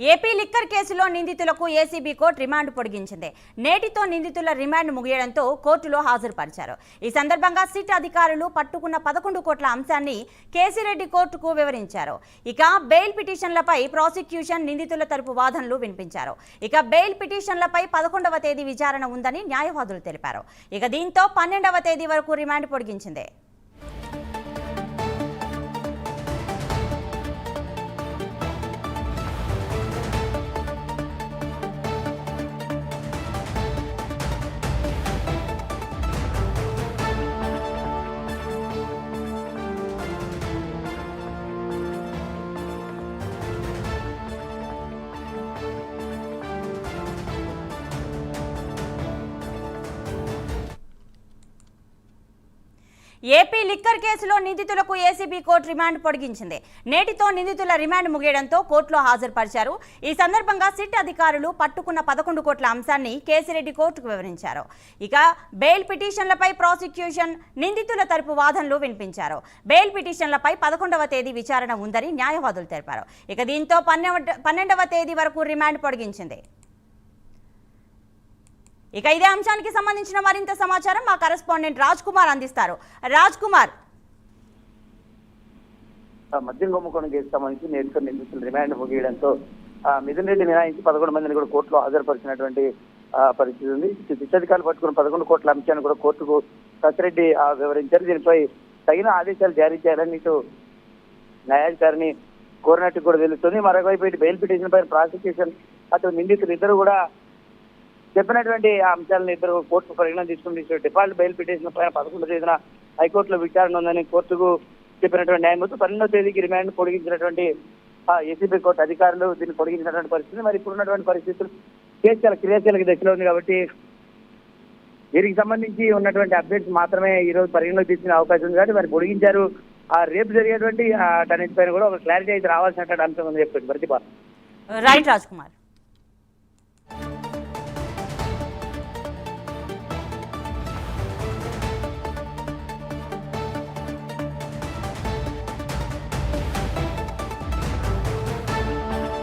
AP liquor కేసులో నిందితులకు ACB court remand పొడిగించింది. నేటితో నిందితుల రిమాండ్ ముగియడంతో కోర్టులో హాజరుపరిచారు. ఈ సందర్భంగా సిట్ అధికారులు పట్టుకున్న పదకొండు కోట్ల అంశాన్ని కేసిరెడ్డి కోర్టుకు వివరించారు. ఇక బెయిల్ పిటిషన్లపై ప్రాసిక్యూషన్ నిందితుల తరపు వాదనలు వినిపించారు. ఇక బెయిల్ పిటిషన్లపై పదకొండవ తేదీ విచారణ ఉందని న్యాయవాదులు తెలిపారు. ఇక దీంతో పన్నెండవ తేదీ వరకు రిమాండ్ పొడిగించింది. ఏపీ లిక్కర్ కేసులో నిందితులకు ఏసీబీ కోర్టు రిమాండ్ పొడిగించింది. నేటితో నిందితుల రిమాండ్ ముగియడంతో కోర్టులో హాజరుపరిచారు. ఈ సందర్భంగా సిట్ అధికారులు పట్టుకున్న పదకొండు కోట్ల అంశాన్ని కేసిరెడ్డి కోర్టుకు వివరించారు. ఇక బెయిల్ పిటిషన్లపై ప్రాసిక్యూషన్ నిందితుల తరపు వాదనలు వినిపించారు. బెయిల్ పిటిషన్లపై పదకొండవ తేదీ విచారణ ఉందని న్యాయవాదులు తెలిపారు. ఇక దీంతో పన్నెండ పన్నెండవ తేదీ వరకు రిమాండ్ పొడిగించింది. ఇక ఇదే అంశానికి సంబంధించిన మరింత సమాచారం మా కరెస్పాండెంట్ రాజ్ కుమార్ అందిస్తారు. రాజ్ కుమార్ మద్యం కుంభకోణం కేసు సంబంధించి నేరుగా నిందితులు రిమాండ్ ముగియడంతో మిథున్ రెడ్డి మినహాయించి పదకొండు మందిని కూడా కోర్టులో హాజరుపరిచినటువంటి పరిస్థితి ఉంది. శిక్షాధికారులు పట్టుకున్న పదకొండు కోట్ల అంశాన్ని కూడా కోర్టుకు సత్యరెడ్డి ఆ, వివరించారు. దీనిపై తగిన ఆదేశాలు జారీ చేయాలని ఇటు న్యాయాధికారిని కోరినట్టు కూడా తెలుస్తుంది. మరొకవైపు ఇటు బెయిల్ పిటిషన్ పైన ప్రాసిక్యూషన్ అటు నిందితులు ఇద్దరు కూడా చెప్పినటువంటి అంశాలను ఇద్దరు కోర్టు పరిగణన తీసుకుని డిఫాల్ట్ బెయిల్ పిటిషన్ పైన పదకొండు తేదీన హైకోర్టులో విచారణ ఉందని కోర్టుకు చెప్పినటువంటి న్యాయమూర్తి పన్నెండో తేదీకి రిమాండ్ పొడిగించినటువంటి ఏసీబీ కోర్టు అధికారులు దీన్ని పొడిగించినటువంటి పరిస్థితి. మరి ఇప్పుడున్నటువంటి పరిస్థితులు కేసు చాలా క్రియాశీలక దశలో ఉంది కాబట్టి దీనికి సంబంధించి ఉన్నటువంటి అప్డేట్స్ మాత్రమే ఈ రోజు పరిగణలోకి తీసుకునే అవకాశం ఉంది కాబట్టి మరి పొడిగించారు. ఆ రేపు జరిగేటువంటి ఆ పైన కూడా ఒక క్లారిటీ అయితే రావాల్సినటువంటి అంశం ఉంది చెప్పండి ప్రతిభ రైట్ రాజ్ కుమార్.